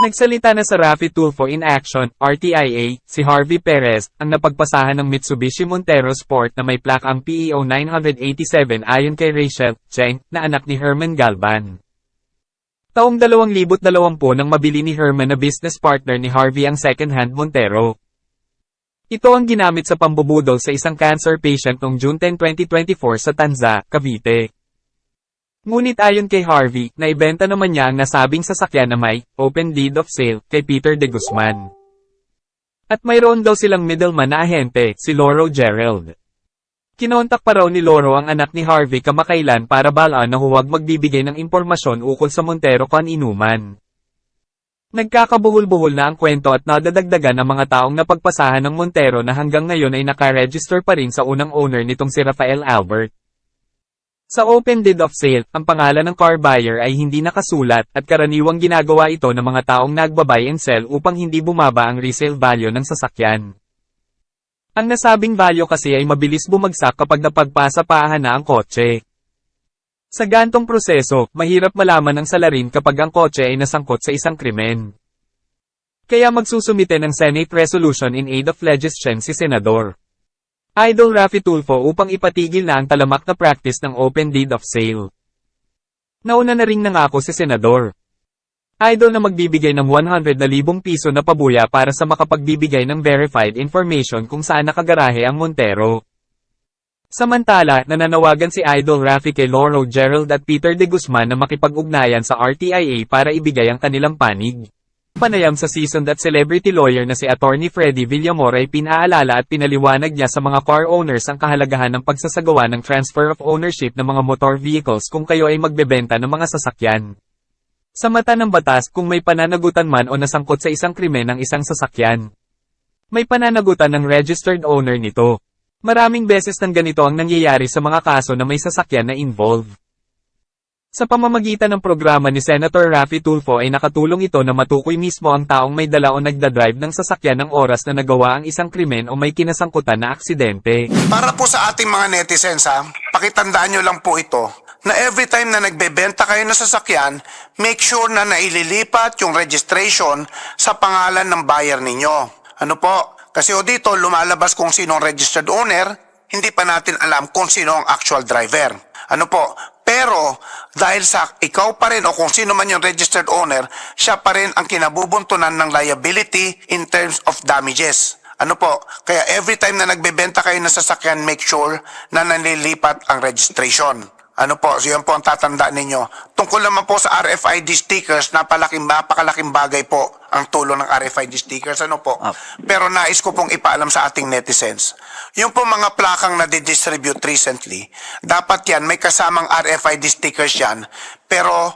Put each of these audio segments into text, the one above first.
Nagsalita na sa Rafi Tulfo in Action, RTIA, si Harvey Perez, ang napagpasahan ng Mitsubishi Montero Sport na may plakang PEO 987 ayon kay Rachel Cheng, na anak ni Herman Galvan. Taong 2020 nang mabili ni Herman na business partner ni Harvey ang second-hand Montero. Ito ang ginamit sa pambubudol sa isang cancer patient noong June 10, 2024 sa Tanza, Cavite. Ngunit ayon kay Harvey, naibenta naman niya ang nasabing sasakyan na may open deed of sale kay Peter de Guzman. At mayroon daw silang middleman na ahente, si Loro Gerald. Kinontak pa raw ni Loro ang anak ni Harvey kamakailan para balaan na huwag magbibigay ng impormasyon ukol sa Montero Inuman. Nagkakabuhol-buhol na ang kwento at nadadagdagan ang mga taong napagpasahan ng Montero na hanggang ngayon ay nakaregister pa rin sa unang owner nitong si Rafael Albert. Sa open deed of sale, ang pangalan ng car buyer ay hindi nakasulat at karaniwang ginagawa ito ng mga taong nagbabuy and sell upang hindi bumaba ang resale value ng sasakyan. Ang nasabing value kasi ay mabilis bumagsak kapag napagpasa-paahan na ang kotse. Sa gantong proseso, mahirap malaman ang salarin kapag ang kotse ay nasangkot sa isang krimen. Kaya magsusumite ng Senate Resolution in Aid of Legislation si Senador. Idol Rafi Tulfo upang ipatigil na ang talamak na practice ng open deed of sale. Nauna na ring nangako si Senador. Idol na magbibigay ng 100,000 piso na pabuya para sa makapagbibigay ng verified information kung saan nakagarahe ang Montero. Samantala, nananawagan si Idol Rafi kay Loro Gerald at Peter de Guzman na makipag-ugnayan sa RTIA para ibigay ang kanilang panig. Panayam sa seasoned at celebrity lawyer na si Attorney Freddy Villamor ay pinaalala at pinaliwanag niya sa mga car owners ang kahalagahan ng pagsasagawa ng transfer of ownership ng mga motor vehicles kung kayo ay magbebenta ng mga sasakyan. Sa mata ng batas kung may pananagutan man o nasangkot sa isang krimen ng isang sasakyan. May pananagutan ng registered owner nito. Maraming beses nang ganito ang nangyayari sa mga kaso na may sasakyan na involved. Sa pamamagitan ng programa ni Senator Raffy Tulfo ay nakatulong ito na matukoy mismo ang taong may dala o nagdadrive ng sasakyan ng oras na nagawa ang isang krimen o may kinasangkutan na aksidente. Para po sa ating mga netizens ha, pakitandaan nyo lang po ito na every time na nagbebenta kayo ng sasakyan, make sure na naililipat yung registration sa pangalan ng buyer ninyo. Ano po? Kasi o dito lumalabas kung sino ang registered owner, hindi pa natin alam kung sino ang actual driver. Ano po? Pero dahil sa ikaw pa rin o kung sino man yung registered owner, siya pa rin ang kinabubuntunan ng liability in terms of damages. Ano po? Kaya every time na nagbebenta kayo ng sasakyan, make sure na nanlilipat ang registration. Ano po, so yan po ang tatandaan ninyo. Tungkol naman po sa RFID stickers, napalaking, napakalaking bagay po ang tulong ng RFID stickers. Ano po? Pero nais ko pong ipaalam sa ating netizens. Yung po mga plakang na distribute recently, dapat yan, may kasamang RFID stickers yan. Pero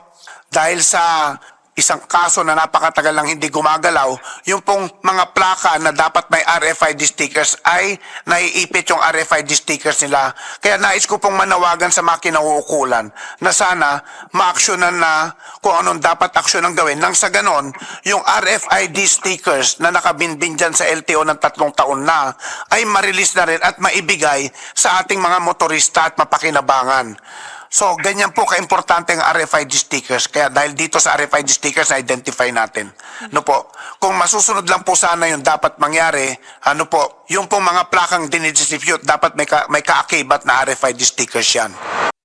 dahil sa isang kaso na napakatagal lang hindi gumagalaw, yung pong mga plaka na dapat may RFID stickers ay naiipit yung RFID stickers nila. Kaya nais ko pong manawagan sa mga kinauukulan na sana ma-actionan na kung anong dapat aksyonan gawin. Nang sa ganon, yung RFID stickers na nakabinbin dyan sa LTO ng tatlong taon na ay ma-release na rin at maibigay sa ating mga motorista at mapakinabangan. So, ganyan po kaimportante ang RFID stickers. Kaya dahil dito sa RFID stickers, identify natin. No po, kung masusunod lang po sana yung dapat mangyari, ano po, yung po mga plakang dinidistribute, dapat may, ka, may kaakibat na RFID stickers yan.